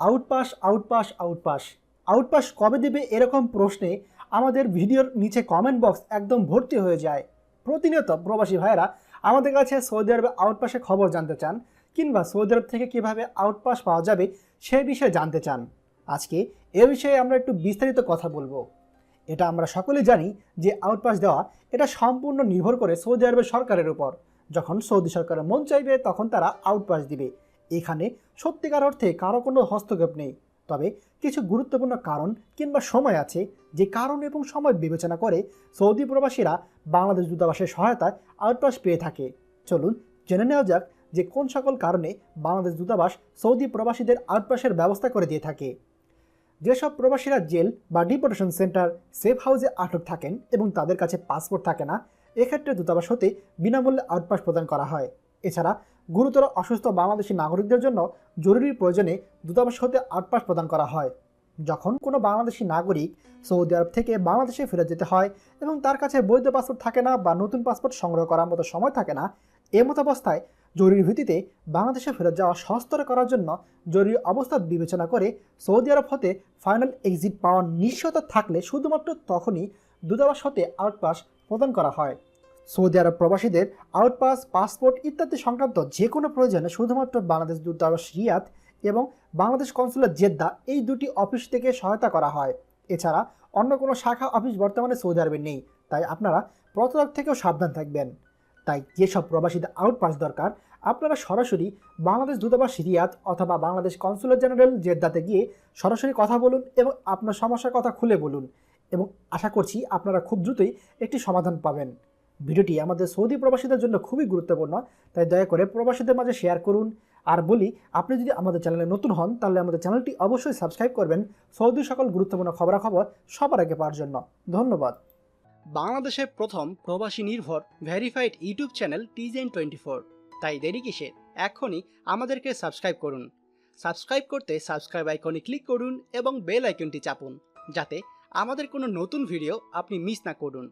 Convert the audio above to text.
Outpass outpass outpass outpass কবে দেবে এরকম প্রশ্নে আমাদের ভিডিওর নিচে কমেন্ট বক্স একদম ভর্তি হয়ে যায়। প্রতিনিয়ত প্রবাসী ভাইয়েরা আমাদের কাছে সৌদি আরবে আউটপাসে খবর জানতে চান কিংবা সৌদি আরব থেকে কীভাবে আউটপাস পাওয়া যাবে সে বিষয়ে জানতে চান। আজকে এ বিষয়ে আমরা একটু বিস্তারিত কথা বলব। এটা আমরা সকলেই জানি যে আউটপাস দেওয়া এটা সম্পূর্ণ নির্ভর করে সৌদি আরবের সরকারের উপর। যখন সৌদি সরকারের মন চাইবে তখন তারা আউটপাস দিবে। এখানে সত্যিকার অর্থে কারও কোনো হস্তক্ষেপ নেই। তবে কিছু গুরুত্বপূর্ণ কারণ কিংবা সময় আছে যে কারণ এবং সময় বিবেচনা করে সৌদি প্রবাসীরা বাংলাদেশ দূতাবাসের সহায়তায় আউটপাস পেয়ে থাকে। চলুন জেনে নেওয়া যাক যে কোন সকল কারণে বাংলাদেশ দূতাবাস সৌদি প্রবাসীদের আউটপাসের ব্যবস্থা করে দিয়ে থাকে। যেসব প্রবাসীরা জেল বা ডিপোর্টেশন সেন্টার, সেফ হাউসে আটক থাকেন এবং তাদের কাছে পাসপোর্ট থাকে না, এক্ষেত্রে দূতাবাস হতে বিনামূল্যে আউটপাস প্রদান করা হয়। এছাড়া গুরুতর অসুস্থ বাংলাদেশি নাগরিকদের জন্য জরুরি প্রয়োজনে দূতাবাস হতে আউটপাস প্রদান করা হয়। যখন কোনো বাংলাদেশি নাগরিক সৌদি আরব থেকে বাংলাদেশে ফেরত যেতে হয় এবং তার কাছে বৈধ পাসপোর্ট থাকে না বা নতুন পাসপোর্ট সংগ্রহ করার মতো সময় থাকে না এমত অবস্থায় জরুরি ভিত্তিতে বাংলাদেশে ফেরত যাওয়া সহস্তর করার জন্য জরুরি অবস্থা বিবেচনা করে সৌদি আরব হতে ফাইনাল এক্সিট পাওয়ার নিশ্চয়তা থাকলে শুধুমাত্র তখনই দূতাবাস হতে আউটপাস প্রদান করা হয়। সৌদি আরব প্রবাসীদের আউটপাস পাসপোর্ট ইত্যাদি সংক্রান্ত যে কোনো প্রয়োজনে শুধুমাত্র বাংলাদেশ দূতাবাস রিয়াদ এবং বাংলাদেশ কনসুলেট জেদ্দা এই দুটি অফিস থেকে সহায়তা করা হয়। এছাড়া অন্য কোনো শাখা অফিস বর্তমানে সৌদি আরবে নেই, তাই আপনারা প্রতারক থেকেও সাবধান থাকবেন। তাই যেসব প্রবাসীদের আউটপাস দরকার, আপনারা সরাসরি বাংলাদেশ দূতাবাস রিয়াদ অথবা বাংলাদেশ কনসুলেট জেনারেল জেদ্দাতে গিয়ে সরাসরি কথা বলুন এবং আপনার সমস্যার কথা খুলে বলুন এবং আশা করছি আপনারা খুব দ্রুতই একটি সমাধান পাবেন। ভিডিওটি আমাদের সৌদি প্রবাসীদের জন্য খুবই গুরুত্বপূর্ণ, তাই দয়া করে প্রবাসীদের মাঝে শেয়ার করুন। আর বলি, আপনি যদি আমাদের চ্যানেলে নতুন হন, তাহলে আমাদের চ্যানেলটি অবশ্যই সাবস্ক্রাইব করবেন। সৌদি সকল গুরুত্বপূর্ণ খবরাখবর সবার আগে পাওয়ার জন্য। ধন্যবাদ। বাংলাদেশের প্রথম প্রবাসী নির্ভর ভেরিফাইড ইউটিউব চ্যানেল টিজেন টোয়েন্টি ফোর তাই দেরি কিসের এখনই আমাদেরকে সাবস্ক্রাইব করুন। সাবস্ক্রাইব করতে সাবস্ক্রাইব আইকনে ক্লিক করুন এবং বেল আইকনটি চাপুন, যাতে আমাদের কোনো নতুন ভিডিও আপনি মিস না করুন।